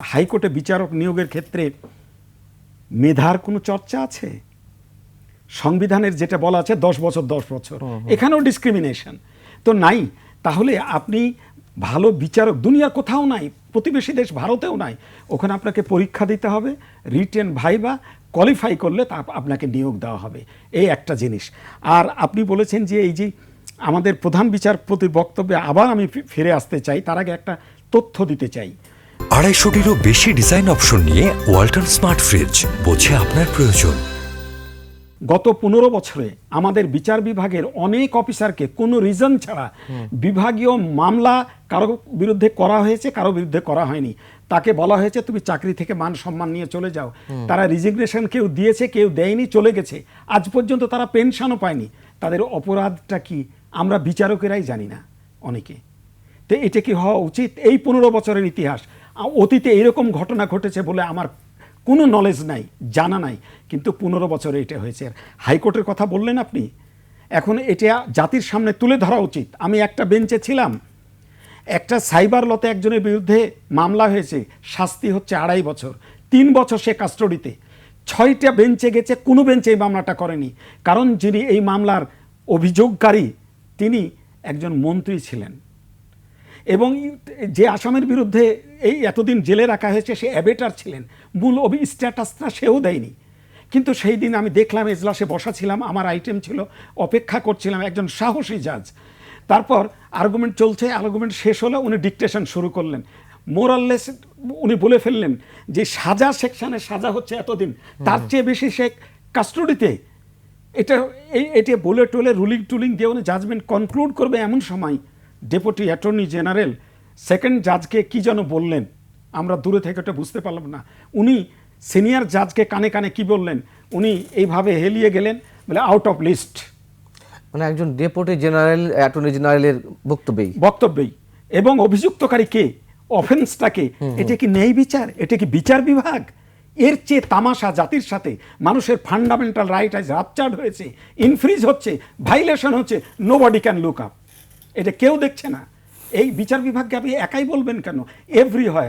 হাইকোর্টে বিচারক নিয়োগের ক্ষেত্রে মেধার কোনো চর্চা আছে? সংবিধানের যেটা বলা আছে দশ বছর দশ বছর। এখানেও ডিসক্রিমিনেশন তো নাই। তাহলে আপনি ভালো বিচারক দুনিয়ার কোথাও নাই প্রতিবেশী দেশ ভারতেও নাই। ওখানে আপনাকে পরীক্ষা দিতে হবে রিটেন ভাইবা কোয়ালিফাই করলে তা আপনাকে নিয়োগ দেওয়া হবে। এই একটা জিনিস। আর আপনি বলেছেন যে এই যে আমাদের প্রধান বিচারপতির বক্তব্যে আবার আমি ফিরে আসতে চাই তার আগে একটা তথ্য দিতে চাই। আড়াইশোটিরও বেশি ডিজাইন অপশন নিয়ে ওয়ালটন স্মার্ট ফ্রিজ বোঝে আপনার প্রয়োজন। গত পনেরো বছরে আমাদের বিচার বিভাগের অনেক অফিসারকে কোনো রিজন ছাড়া বিভাগীয় মামলা কারও বিরুদ্ধে করা হয়েছে কারও বিরুদ্ধে করা হয়নি। তাকে বলা হয়েছে তুমি চাকরি থেকে মান সম্মান নিয়ে চলে যাও। তারা রিজিগনেশন কেউ দিয়েছে কেউ দেয়নি চলে গেছে। আজ পর্যন্ত তারা পেনশনও পায়নি। তাদের অপরাধটা কি আমরা বিচারকেরাই জানি না অনেকে। তো এটা কি হওয়া উচিত? এই পনেরো বছরের ইতিহাস। অতীতে এরকম ঘটনা ঘটেছে বলে আমার কোনো নলেজ নাই, জানা নাই। কিন্তু পনেরো বছরে এটা হয়েছে। আর হাইকোর্টের কথা বললেন আপনি? এখন এটা জাতির সামনে তুলে ধরা উচিত। আমি একটা বেঞ্চে ছিলাম। একটা সাইবার লতে একজনের বিরুদ্ধে মামলা হয়েছে। শাস্তি হচ্ছে আড়াই বছর। তিন বছর সে কাস্টডিতে ছয়টা বেঞ্চে গেছে, কোনো বেঞ্চে এই মামলাটা করেনি। কারণ যিনি এই মামলার অভিযোগকারী, তিনি একজন মন্ত্রী ছিলেন। এবং যে আসামের বিরুদ্ধে এই এতদিন জেলে রাখা হয়েছে, সে অ্যাবেটার ছিলেন। মূল অভি স্ট্যাটাসটা সেও দেয়নি। কিন্তু সেই দিন আমি দেখলাম, এজলাসে বসা ছিলাম, আমার আইটেম ছিল, অপেক্ষা করছিলাম একজন সাহসী জাজ। তারপর আর্গুমেন্ট চলছে আর্গুমেন্ট শেষ হলো, উনি ডিকটেশন শুরু করলেন। মোরাললেস উনি বলে ফেললেন যে সাজা সেকশানে সাজা হচ্ছে এতদিন। তার চেয়ে বেশি সে কাস্টডিতে এটা, এই, এটা বলে টলে রুলিং টুলিং দিয়ে উনি জাজমেন্ট কনক্লুড করবে এমন সময়। ডেপুটি অ্যাটর্নি জেনারেল সেকেন্ড জাজকে কি যেন বললেন? আমরা দূরে থেকে ওটা বুঝতে পারলাম না। উনি সিনিয়র জাজকে কানে কানে কি বললেন? উনি এইভাবে হেলিয়ে গেলেন বলে আউট অফ লিস্ট মানে একজন ডেপুটি জেনারেল অ্যাটর্নি জেনারেলের বক্তব্যেই। বক্তব্যেই। এবং অভিযুক্তকারী কে? অফেন্সটা কে এটা কি ন্যায় বিচার? এটা কি বিচার বিভাগ? এর চেয়ে তামাশা জাতির সাথে মানুষের ফান্ডামেন্টাল রাইট আজ রাপচার্ড হয়েছে ইনফ্রিজ হচ্ছে ভাইলেশন হচ্ছে nobody can look up এটা কেউ দেখছে না। এই বিচার বিভাগকে আপনি একাই বলবেন কেন? এভরি হয়।